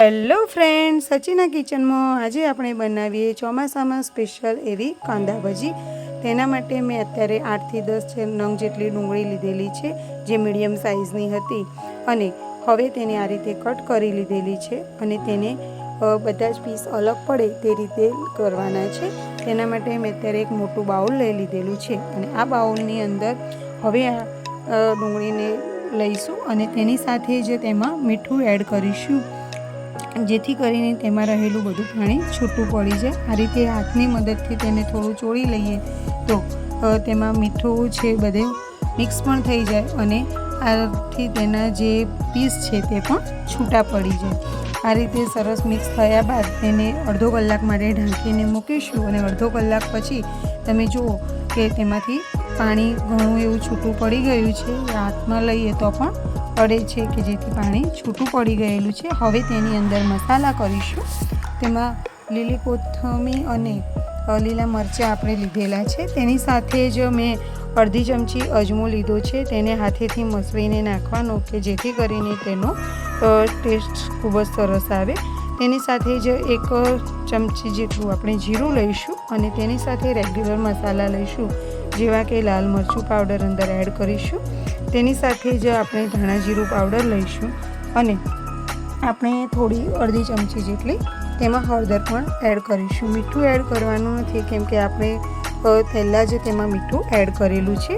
Hello friend સચીના કિચનમાં આજે આપણે બનાવીએ ચોમાસામાં સ્પેશિયલ એવી કાંદા ભજી. તેના માટે મેં અત્યારે આઠથી દસ છે, નંગ જેટલી ડુંગળી લીધેલી છે, જે મીડિયમ સાઇઝની હતી. અને હવે તેને આ રીતે કટ કરી લીધેલી છે અને તેને બધા જ પીસ અલગ પડે તે રીતે કરવાના છે. તેના માટે મેં અત્યારે એક મોટું બાઉલ લઈ લીધેલું છે અને આ બાઉલની અંદર હવે આ ડુંગળીને લઈશું અને તેની સાથે જ તેમાં મીઠું એડ કરીશું. જેથી કરીને તેમાં રહેલું બધું પાણી છૂટું પડી જાય. આ રીતે હાથની મદદથી તેને થોડું ચોળી લઈએ તો તેમાં મીઠું છે બધે મિક્સ પણ થઈ જાય અને આથી તેના જે પીસ છે તે પણ છૂટા પડી જાય. આ રીતે સરસ મિક્સ થયા બાદ તેને અડધો કલાક માટે ઢાંકીને મૂકીશું અને અડધો કલાક પછી તમે જુઓ કે તેમાંથી પાણી ઘણું એવું છૂટું પડી ગયું છે. હાથમાં લઈએ તો પણ પડે છે કે જેથી પાણી છૂટું પડી ગયેલું છે. હવે તેની અંદર મસાલા કરીશું. તેમાં લીલી કોથમી અને લીલા મરચાં આપણે લીધેલા છે. તેની સાથે જ મેં અડધી ચમચી અજમો લીધો છે. તેને હાથેથી મસળીને નાખવાનો કે જેથી કરીને તેનો ટેસ્ટ ખૂબ જ સરસ આવે. તેની સાથે જ એક ચમચી જેટલું આપણે જીરું લઈશું અને તેની સાથે રેગ્યુલર મસાલા લઈશું. જેવા કે લાલ મરચું પાવડર અંદર એડ કરીશું. તેની સાથે જ આપણે ધાણા જીરું પાવડર લઈશું અને આપણે થોડી અડધી ચમચી જેટલી તેમાં હળદર પણ એડ કરીશું. મીઠું એડ કરવાનું નથી, કેમ કે આપણે પહેલાં જ તેમાં મીઠું એડ કરેલું છે.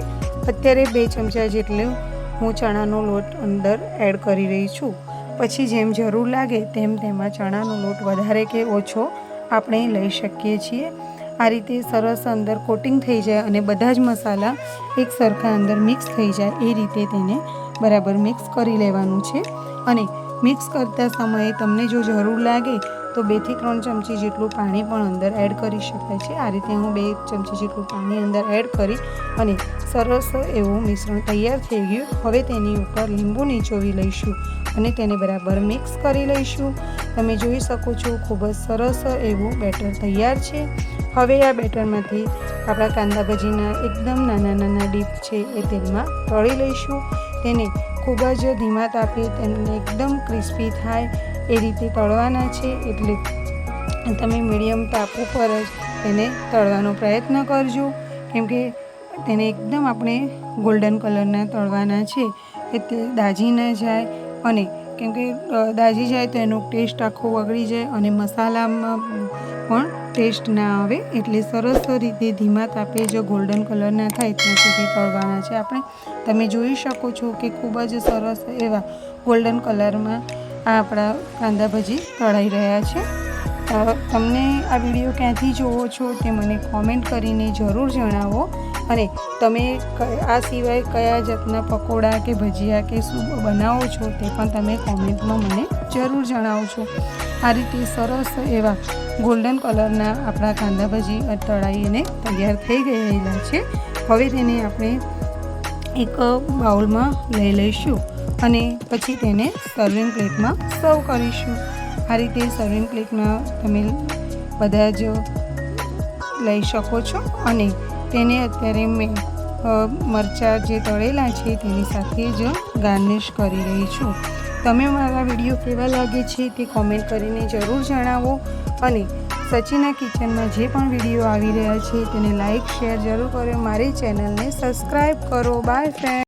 અત્યારે બે ચમચા જેટલું હું ચણાનો લોટ અંદર એડ કરી રહી છું. પછી જેમ જરૂર લાગે તેમ તેમાં ચણાનો લોટ વધારે કે ઓછો આપણે લઈ શકીએ છીએ. આ રીતે સરસ અંદર કોટિંગ થઈ જાય અને બધા જ મસાલા એક સરખા અંદર મિક્સ થઈ જાય એ રીતે તેને બરાબર મિક્સ કરી લેવાનું છે. અને મિક્સ કરતા સમયે તમને જો જરૂર લાગે તો બેથી ત્રણ ચમચી જેટલું પાણી પણ અંદર એડ કરી શકાય છે. આ રીતે હું બે ચમચી જેટલું પાણી અંદર એડ કરી અને સરસ એવું મિશ્રણ તૈયાર થઈ ગયું. હવે તેની ઉપર લીંબુ નીચોવી લઈશું અને તેને બરાબર મિક્સ કરી લઈશું. તમે જોઈ શકો છો ખૂબ જ સરસ એવું બેટર તૈયાર છે. હવે આ બેટરમાંથી આપણા કાંદા ભજીના એકદમ નાના નાના ડીપ છે એ તેલમાં તળી લઈશું. તેને ખૂબ જ ધીમા તાપે તેમને એકદમ ક્રિસ્પી થાય એ રીતે તળવાના છે એટલે તમે મીડિયમ તાપ ઉપર જ તેને તળવાનો પ્રયત્ન કરજો. કેમ કે તેને એકદમ આપણે ગોલ્ડન કલરના તળવાના છે કે તે દાજી ન જાય અને કેમ કે દાજી જાય તો એનો ટેસ્ટ આખો બગડી જાય અને મસાલામાં પણ ટેસ્ટ ના આવે. એટલે સરસ રીતે ધીમા તાપે જો ગોલ્ડન કલરના થાય ત્યાં સુધી તળવાના છે. આપણે, તમે જોઈ શકો છો કે ખૂબ જ સરસ એવા ગોલ્ડન કલરમાં આ આપણા કાંદા ભજી તળાઈ રહ્યા છે. તમને આ વીડિયો ક્યાંથી જોવો છો તે મને કોમેન્ટ કરીને જરૂર જણાવો. અને તમે આ સિવાય કયા જાતના પકોડા કે ભજીયા કે શું બનાવો છો તે પણ તમે કોમેન્ટમાં મને જરૂર જણાવજો. આ રીતે સરસ એવા ગોલ્ડન કલરના આપણા કાંદા ભજી તળાઈને તૈયાર થઈ ગયેલા છે. હવે તેને આપણે એક બાઉલમાં લઈ લઈશું અને પછી તેને સર્વિંગ પ્લેટમાં સર્વ કરીશું. આ રીતે સર્વિંગ પ્લેટમાં તમે બધા જ લઈ શકો છો અને તેને અત્યારે મેં મરચાં જે તળેલા છે તેની સાથે જ ગાર્નિશ કરી રહી છું. તમે મારા વીડિયો કેવા લાગે છે તે કોમેન્ટ કરીને જરૂર જણાવો અને સચિના કિચનમાં જે પણ વીડિયો આવી રહ્યા છે તેને લાઇક શેર જરૂર કરો. મારી ચેનલને સબસ્ક્રાઈબ કરો. By friend